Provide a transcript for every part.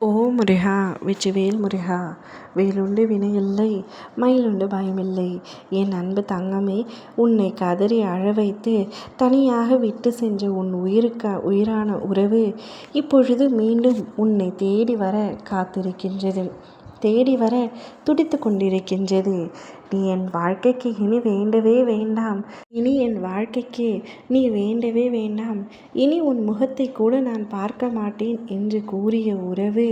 ஓ முருகா வெற்றிவேல் முருகா வேலுண்டு வினையில்லை மயிலுண்டு பயமில்லை. என் அன்பு தங்கமே உன்னை கதறி அழ வைத்து தனியாக விட்டு சென்ற உன் உயிருக்கா உயிரான உறவு இப்பொழுது மீண்டும் உன்னை தேடி வர காத்திருக்கின்றது. தேடி வர துடித்து கொண்டிருக்கின்றது. நீ என் வாழ்க்கைக்கு இனி வேண்டவே வேண்டாம். இனி என் வாழ்க்கைக்கு நீ வேண்டவே வேண்டாம். இனி உன் முகத்தை கூட நான் பார்க்க மாட்டேன் என்று கூறிய உறவு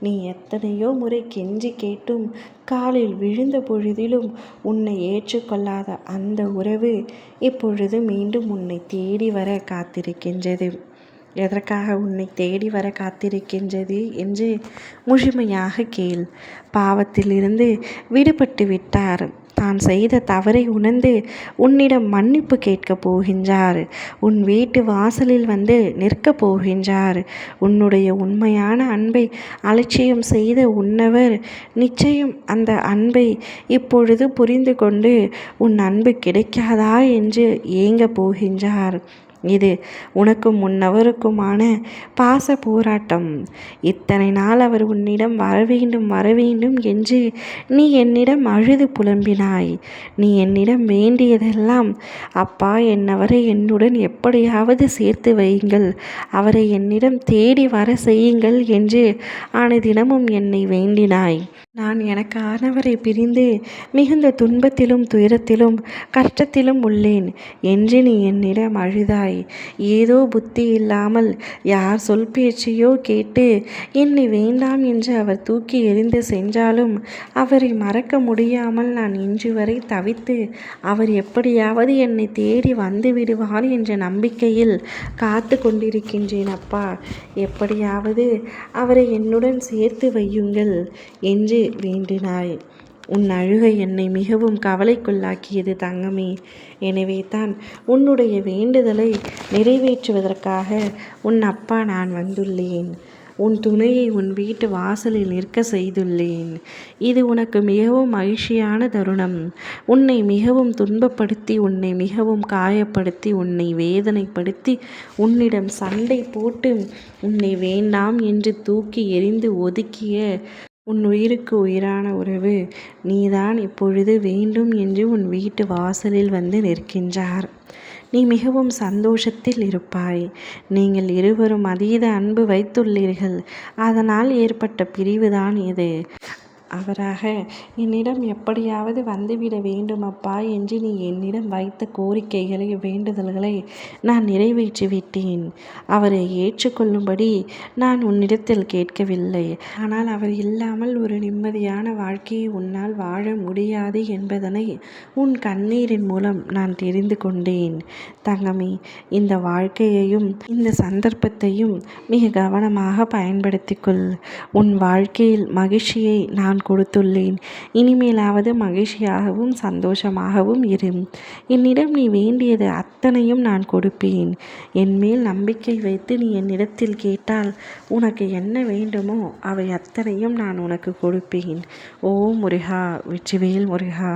நீ எத்தனையோ முறை கெஞ்சி கேட்டும். காலில் விழுந்த பொழுதிலும் உன்னை ஏற்றுக்கொள்ளாத அந்த உறவு இப்பொழுது மீண்டும் உன்னை தேடி வர காத்திருக்கின்றது. எதற்காக உன்னை தேடி வர காத்திருக்கின்றது என்று முழுமையாக கேள். பாவத்திலிருந்து விடுபட்டு விட்டார். தான் செய்த தவறை உணர்ந்து உன்னிடம் மன்னிப்பு கேட்கப் போகின்றார். உன் வீட்டு வாசலில் வந்து நிற்கப் போகின்றார். உன்னுடைய உண்மையான அன்பை அலட்சியம் செய்த உன்னவர் நிச்சயம் அந்த அன்பை இப்பொழுது புரிந்து கொண்டு உன் அன்பு கிடைக்காதா என்று ஏங்கப் போகின்றார். இது உனக்கும் உன்னவருக்குமான பாச போராட்டம் இத்தனை நாள் அவர் உன்னிடம் வரவேண்டும் வரவேண்டும் என்று நீ என்னிடம் அழுது புலம்பினாய். நீ என்னிடம் வேண்டியதெல்லாம் அப்பா என்னவரை என்னுடன் எப்படியாவது சேர்த்து வையுங்கள். அவரை என்னிடம் தேடி வர செய்யுங்கள் என்று தினமும் என்னை வேண்டினாய். நான் எனக்கானவரை பிரிந்து மிகுந்த துன்பத்திலும் துயரத்திலும் கஷ்டத்திலும் உள்ளேன் என்று நீ என்னிடம் அழுதாய். ஏதோ புத்தி இல்லாமல் யார் சொல் பேச்சையோ கேட்டு என்னை வேண்டாம் என்று அவர் தூக்கி எறிந்து சென்றாலும் அவரை மறக்க முடியாமல் நான் இன்று வரை தவித்து அவர் எப்படியாவது என்னை தேடி வந்து விடுவார் என்ற நம்பிக்கையில் காத்து கொண்டிருக்கின்றேன் அப்பா. எப்படியாவது அவரை என்னுடன் சேர்த்து வையுங்கள் என்று வேண்டினாய். உன் அழுகை என்னை மிகவும் கவலைக்குள்ளாக்கியது தங்கமே. எனவே தான் உன்னுடைய வேண்டுதலை நிறைவேற்றுவதற்காக உன் அப்பா நான் வந்துள்ளேன். உன் துணையை உன் வீட்டு வாசலில் நிற்க செய்துள்ளேன். இது உனக்கு மிகவும் மகிழ்ச்சியான தருணம். உன்னை மிகவும் துன்பப்படுத்தி உன்னை மிகவும் காயப்படுத்தி உன்னை வேதனைப்படுத்தி உன்னிடம் சண்டை போட்டு உன்னை வேண்டாம் என்று தூக்கி எறிந்து ஒதுக்கிய உன் உயிருக்கு உயிரான உறவு. நீதான் இப்பொழுது வேண்டும் என்று உன் வீட்டு வாசலில் வந்து நிற்கின்றார். நீ மிகவும் சந்தோஷத்தில் இருப்பாய். நீங்கள் இருவரும் அதீத அன்பு வைத்துள்ளீர்கள். அதனால் ஏற்பட்ட பிரிவுதான் இது. அவராக என்னிடம் எப்படியாவது வந்துவிட வேண்டும் அப்பா என்று நீ என்னிடம் வைத்த கோரிக்கைகளை வேண்டுதல்களை நான் நிறைவேற்றிவிட்டேன். அவரை ஏற்றுக்கொள்ளும்படி நான் உன்னிடத்தில் கேட்கவில்லை. ஆனால் அவர் இல்லாமல் ஒரு நிம்மதியான வாழ்க்கையை உன்னால் வாழ முடியாது என்பதனை உன் கண்ணீரின் மூலம் நான் தெரிந்து கொண்டேன். தங்கமே இந்த வாழ்க்கையையும் இந்த சந்தர்ப்பத்தையும் மிக கவனமாக பயன்படுத்திக்கொள் உன் வாழ்க்கையில் மகிழ்ச்சியை நான் நான் கொடுத்துள்ளேன். இனிமேலாவது மகிழ்ச்சியாகவும் சந்தோஷமாகவும் இரு. என்னிடம் நீ வேண்டியது அத்தனையும் நான் கொடுப்பேன். என் மேல் நம்பிக்கை வைத்து நீ என்னிடத்தில் கேட்டால் உனக்கு என்ன வேண்டுமோ அவை அத்தனையும் நான் உனக்கு கொடுப்பேன். ஓ முருகா வெற்றிவேல் முருகா.